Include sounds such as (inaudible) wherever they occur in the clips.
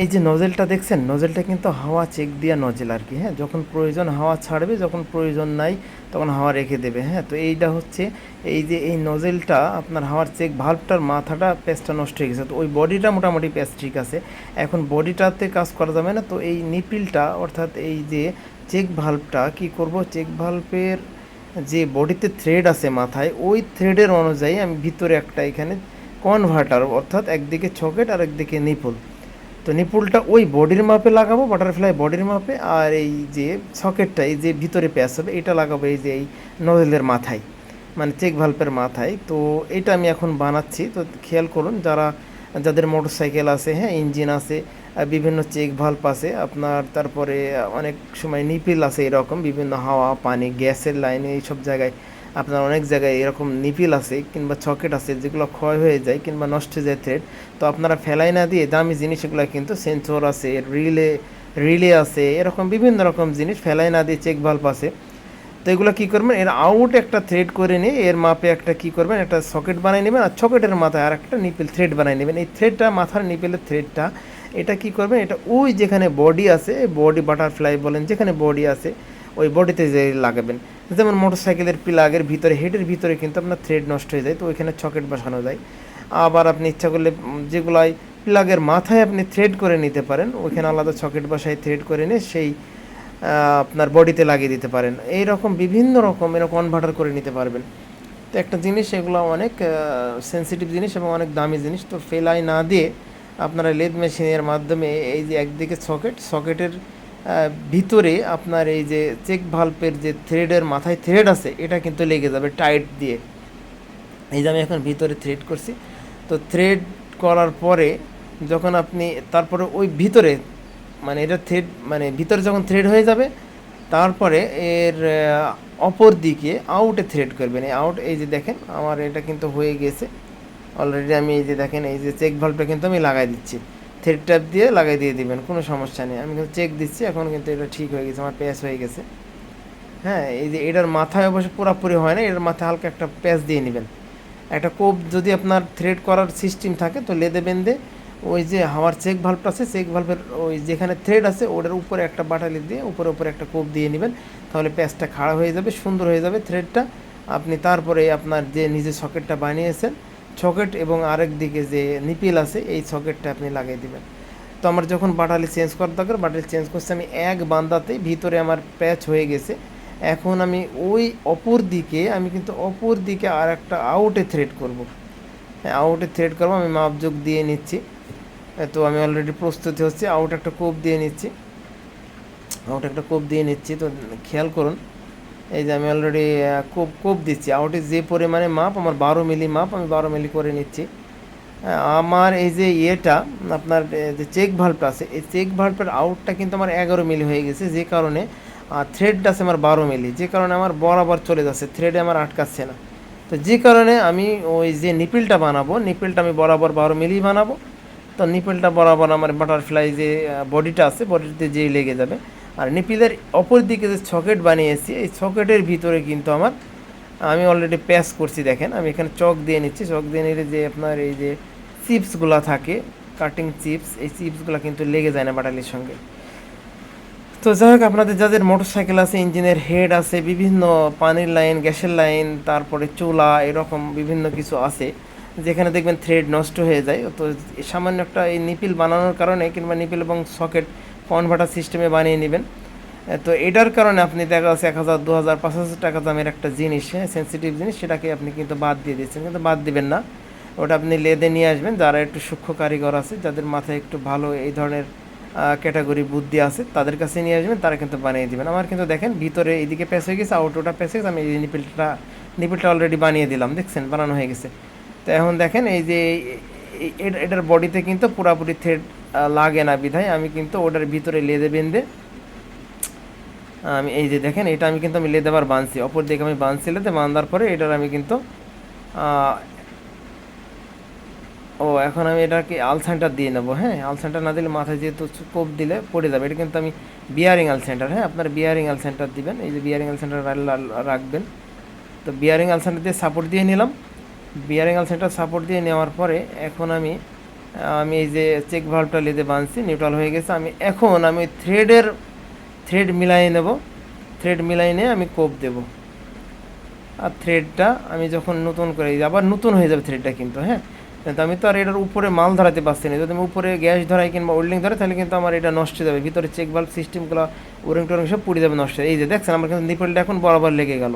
এই যে নজেলটা দেখছেন? নজেলটা কিন্তু হাওয়া চেক দেওয়া নজেল আর কি হ্যাঁ? যখন প্রয়োজন হাওয়া ছাড়বে, যখন প্রয়োজন নাই, তখন হাওয়া রেখে দেবে হ্যাঁ? তো এইটা হচ্ছে, এই যে এই নজেলটা আপনার হাওয়ার চেক ভাল্বটার মাথাটা প্যাচটা নষ্ট হয়ে গেছে। তো ওই বডিটা মোটামুটি প্যাচ ঠিক আছে। এখন বডিটাতে কাজ করা যাবে না, তো এই নিপিলটা অর্থাৎ এই যে চেক ভাল্বটা কি করব? চেক ভাল্বের যে বডিতে থ্রেড আছে মাথায়, ওই থ্রেডের অনুযায়ী আমি ভিতরে একটা এখানে কনভার্টার অর্থাৎ একদিকে ছকেট আর একদিকে নিপুল তো নিপুলটা ওই বডির মাপে লাগাবো বাটারফ্লাই বডির মাপে, আর এই যে সকেটটা এই যে ভিতরে প্যাচ হবে, এটা লাগাবো এই যে এই নজেলের মাথায় মানে চেক ভাল্পের মাথায়। তো এটা আমি এখন বানাচ্ছি, তো খেয়াল করুন যারা, যাদের মোটর সাইকেল আছে হ্যাঁ ইঞ্জিন আছে বিভিন্ন চেক ভাল্প আছে, আপনার তারপরে অনেক সময় নিপিল আছে এরকম, বিভিন্ন হাওয়া, পানি, গ্যাসের লাইনে এইসব জায়গায় আপনার অনেক জায়গায় এরকম নিপিল আছে কিংবা ছকেট আছে, যেগুলো ক্ষয় হয়ে যায় কিংবা নষ্ট হয়ে যায় থ্রেড তো আপনারা ফেলাই না দিয়ে দামি জিনিসগুলো কিন্তু সেন্সর আছে রিলে রিলে আছে, এরকম বিভিন্ন রকম জিনিস ফেলাই না দিয়ে চেক ভাল্ব আছে। তো এগুলো কী করবেন? এর আউট একটা থ্রেড করে নিয়ে, এর মাপে একটা কী করবেন? একটা সকেট বানিয়ে নেবেন আর সকেটের মাথায় আর একটা নিপিল থ্রেড বানিয়ে নেবেন। এই থ্রেডটা মাথার নিপিলের থ্রেডটা এটা কি করবেন? এটা ওই যেখানে বডি আছে বডি বাটারফ্লাই বলেন, যেখানে বডি আছে, ওই বডিতে যে লাগাবেন। যেমন মোটর সাইকেলের প্লাগের ভিতরে হেডের ভিতরে কিন্তু আপনার থ্রেড নষ্ট হয়ে যায় তো ওইখানে চকেট বসানো যায়। আবার আপনি ইচ্ছা করলে উম, যেগুলাই প্লাগের মাথায় আপনি থ্রেড করে নিতে পারেন ওইখানে আলাদা চকেট বসায় থ্রেড করে নিয়ে সেই আপনার বডিতে লাগিয়ে দিতে পারেন। এই রকম বিভিন্ন রকম এরকম কনভার্টার করে নিতে পারবেন। তো একটা জিনিস এগুলো অনেক সেন্সিটিভ জিনিস এবং অনেক দামি জিনিস তো ফেলাই না দিয়ে আপনারা লেদ মেশিনের মাধ্যমে এই যে একদিকে সকেট সকেটের ভিতরে আপনার এই যে চেক ভাল্পের যে থ্রেডের মাথায় থ্রেড আছে, এটা কিন্তু লেগে যাবে টাইট দিয়ে। এই যে আমি এখন ভিতরে থ্রেড করছি। তো থ্রেড করার পরে যখন আপনি, তারপরে ওই ভিতরে মানে এটা থ্রেড মানে ভিতরে যখন থ্রেড হয়ে যাবে, তারপরে এর অপর দিকে আউটে থ্রেড করবেন। এই আউট এই যে দেখেন, আমার এটা কিন্তু হয়ে গেছে। অলরেডি আমি এই যে দেখেন, এই যে চেক ভাল্বটা কিন্তু আমি লাগাই দিচ্ছি। থ্রেড ট্যাপ দিয়ে লাগাই দিয়ে দিবেন, কোনো সমস্যা নেই। আমি কিন্তু চেক দিচ্ছি, এখন কিন্তু এটা ঠিক হয়ে গেছে, আমার প্যাচ হয়ে গেছে। হ্যাঁ এই যে এটার মাথায় অবশ্য পুরোপুরি হয় না, এটার মাথায় হালকা একটা প্যাচ দিয়ে নেবেন। একটা কোপ যদি আপনার থ্রেড করার সিস্টেম থাকে, তো লেদে বেঁধে ওই যে হাওয়ার চেক ভাল্বটা আছে চেক ভাল্বের ওই যেখানে থ্রেড আছে, ওটার উপরে একটা বাটালি দিয়ে উপরে উপরে একটা কোপ দিয়ে নেবেন, তাহলে প্যাচটা খাড়া হয়ে যাবে, সুন্দর হয়ে যাবে থ্রেডটা আপনি তারপরে আপনার যে নিজে সকেটটা বানিয়েছেন সকেট এবং আরেক দিকে যে নিপিল আছে, এই সকেটটা আপনি লাগিয়ে দিবেন। তো আমার যখন বাটালি চেঞ্জ করার দরকার, বাটালি চেঞ্জ করছে, আমি এক বান্দাতেই ভিতরে আমার প্যাচ হয়ে গেছে। এখন আমি ওই অপর দিকে, আমি কিন্তু অপর দিকে আর একটা আউটে থ্রেড করব। হ্যাঁ আউটে থ্রেড করব, আমি মাপযোগ দিয়ে নিচ্ছি। তো আমি অলরেডি প্রস্তুতি হচ্ছে আউট একটা কোপ দিয়ে নিচ্ছি। আউট একটা কোপ দিয়ে নিচ্ছি, তো খেয়াল করুন। এই যে আমি অলরেডি কোপ কোপ দিচ্ছি। আউটে যে পরিমাণে মাপ, আমার বারো মিলি মাপ, আমি বারো মিলি করে নিচ্ছি। আমার এই যে ইয়েটা, আপনার যে চেক ভাল্বটা আছে, এই চেক ভাল্বের আউটটা কিন্তু আমার এগারো মিলি হয়ে গেছে, যে কারণে থ্রেডটা আছে আমার বারো মিলি, যে কারণে আমার বরাবর চলে যাচ্ছে থ্রেডে আমার আটকাচ্ছে না। তো যে কারণে আমি ওই যে নিপিলটা বানাবো নিপিলটা আমি বরাবর বারো মিলি বানাবো। তো নিপিলটা বরাবর আমার বাটারফ্লাই যে বডিটা আছে বডিতে যেই লেগে যাবে আর নিপিলের অপর দিকে যে সকেট বানিয়েছি, এই সকেটের ভিতরে কিন্তু আমার, আমি অলরেডি প্যাস করছি, দেখেন, আমি এখানে চক দিয়ে নিচ্ছি, চক দিয়ে নিলে যে আপনার এই যে চিপসগুলো থাকে, কাটিং চিপস, এই চিপসগুলো কিন্তু লেগে যায় না বাটালির সঙ্গে। তো যাই হোক, আপনাদের যাদের মোটরসাইকেল আছে, ইঞ্জিনের হেড আছে, বিভিন্ন পানির লাইন, গ্যাসের লাইন, তারপরে চুলা, এরকম বিভিন্ন কিছু আছে, যেখানে দেখবেন থ্রেড নষ্ট হয়ে যায় তো সামান্য একটা এই নিপিল বানানোর কারণে কিংবা নিপিল এবং সকেট কনভার্টার সিস্টেমে বানিয়ে নেবেন। তো এটার কারণে আপনি দেখা যাচ্ছে এক হাজার, দু হাজার, পাঁচ হাজার টাকা দামের একটা জিনিস হ্যাঁ সেন্সিটিভ জিনিস, সেটাকে আপনি কিন্তু বাদ দিয়ে দিচ্ছেন। কিন্তু বাদ দিবেন না। ওটা আপনি লেদে নিয়ে আসবেন। যারা একটু সূক্ষ্ম কারিগর আছে, যাদের মাথায় একটু ভালো এই ধরনের ক্যাটাগরি বুদ্ধি আছে, তাদের কাছে নিয়ে আসবেন, তারা কিন্তু বানিয়ে দিবেন। আমার কিন্তু দেখেন, ভিতরে এইদিকে প্যাস হয়ে গেছে আউটোটা প্যাস হয়ে গেছে, আমি এই নিপিলটা নিপিলটা অলরেডি বানিয়ে দিলাম। দেখছেন? বানানো হয়ে গেছে। তো এখন দেখেন, এই যে এটার বডিতে কিন্তু পুরাপুরি থ্রেড লাগে না বিধায় আমি কিন্তু ওটার ভিতরে লেদে বেঁধে, আমি এই যে দেখেন, এটা আমি কিন্তু আমি লেদে আবার বাঁধছি। অপর দিকে আমি বাঁধছি লেদে, বাঁধার পরে এটার আমি কিন্তু ও, এখন আমি এটাকে আল সেন্টার দিয়ে নেব হ্যাঁ? আলসেন্টার না দিলে মাথায় যেহেতু কোপ দিলে পড়ে যাবে। এটা কিন্তু আমি বিয়ারিং আল সেন্টার হ্যাঁ? আপনার বিয়ারিং আল সেন্টার দিবেন, এই যে বিয়ারিং আল সেন্টার রাখবেন। তো বিয়ারিং আল সেন্টার দিয়ে সাপোর্ট দিয়ে নিলাম। বিয়ারিং সেন্টার সাপোর্ট দিয়ে নেওয়ার পরে এখন আমি আমি এই যে চেক ভাল্বটা লেদে বাঁধছি নিউট্রাল হয়ে গেছে। আমি এখন আমি থ্রেডের থ্রেড মিলাই নেব। থ্রেড মিলাই নিয়ে আমি কোপ দেব। আর থ্রেডটা আমি যখন নতুন করে আবার নতুন হয়ে যাবে থ্রেডটা কিন্তু হ্যাঁ? কিন্তু আমি তো আর এটার উপরে মাল ধরাতে পারছি না। যদি আমি উপরে গ্যাস ধরাই কিংবা ওল্ডিং ধরে তাহলে কিন্তু আমার এটা নষ্ট হয়ে যাবে। ভিতরে চেক বাল্ব সিস্টেমগুলো ওরিং টোরিং সব পুড়ে যাবে, নষ্ট এই যে দেখছেন, আমার কিন্তু নিপলটা এখন বরাবর লেগে গেল।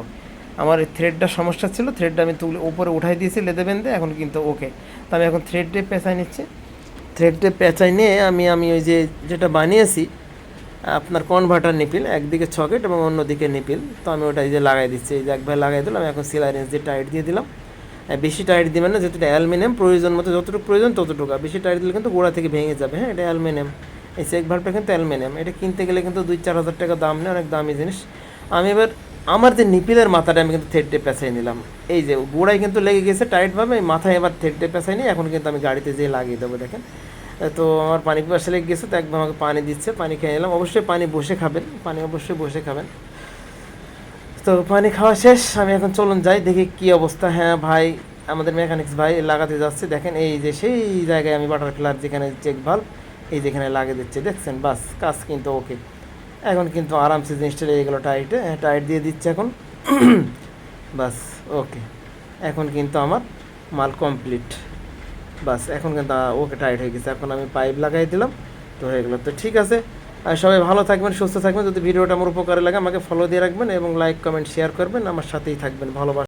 আমার এই থ্রেডটা সমস্যা ছিল থ্রেডটা আমি তুলে উপরে উঠাই দিয়েছি লেদে বেঁধে, এখন কিন্তু ওকে তো আমি এখন থ্রেডে পেঁচাই নিচ্ছি। থ্রেডে পেঁচাই নিয়ে আমি আমি ওই যে যেটা বানিয়েছি, আপনার কনভার্টার নিপিল একদিকে ছকেট এবং অন্যদিকে নিপিল তো আমি ওটা এই যে লাগাই দিচ্ছি, এই যে একবার লাগাই দিলাম, এখন সিলাই রেঞ্জ দিয়ে টাইট দিয়ে দিলাম। বেশি টাইট দিবেন না, যেহেতু অ্যালমিনিয়াম প্রয়োজন মতো যতটুকু প্রয়োজন ততটুকু। বেশি টাইট দিলে কিন্তু গোড়া থেকে ভেঙে যাবে হ্যাঁ এটা অ্যালমিনিয়াম এই চেক ভাল্বটা কিন্তু অ্যালমিনিয়াম এটা কিনতে গেলে কিন্তু দুই চার হাজার টাকা দাম নেই অনেক দামি জিনিস। আমি এবার আমার যে নিপিলের মাথাটা আমি কিন্তু থেড থ্রেডটে পেঁচাই নিলাম। এই যে গোড়ায় কিন্তু লেগে গেছে টাইটভাবে মাথায় এবার থেড থ্রেডটে পেঁচাই নিই এখন কিন্তু আমি গাড়িতে যেয়ে লাগিয়ে দেবো, দেখেন। তো আমার পানি পিপাসা লেগে গেছে, তো একদম আমাকে পানি দিচ্ছে, পানি খেয়ে নিলাম। অবশ্যই পানি বসে খাবেন, পানি অবশ্যই বসে খাবেন। তো পানি খাওয়া শেষ, আমি এখন চলুন যাই, দেখি কি অবস্থা। হ্যাঁ ভাই, আমাদের মেকানিক্স ভাই লাগাতে যাচ্ছে, দেখেন এই যে সেই জায়গায় আমি বাটার ফিলার যেখানে চেক ভাল্ব এই যেখানে লাগিয়ে দিচ্ছে, দেখছেন? বাস, কাজ কিন্তু ওকে এখন কিন্তু আরামসে জিনিসটা লেগে গেলো টাইটে হ্যাঁ টাইট দিয়ে দিচ্ছে এখন। (coughs) বাস ওকে এখন কিন্তু আমার মাল কমপ্লিট বাস, এখন কিন্তু ওকে টাইট হয়ে গেছে। এখন আমি পাইপ লাগাই দিলাম, তো হয়ে গেলো। তো ঠিক আছে। আর সবাই ভালো থাকবেন, সুস্থ থাকবেন। যদি ভিডিওটা আমার উপকারে লাগে, আমাকে ফলো দিয়ে রাখবেন এবং লাইক কমেন্ট শেয়ার করবেন। আমার সাথেই থাকবেন। ভালোবাসা।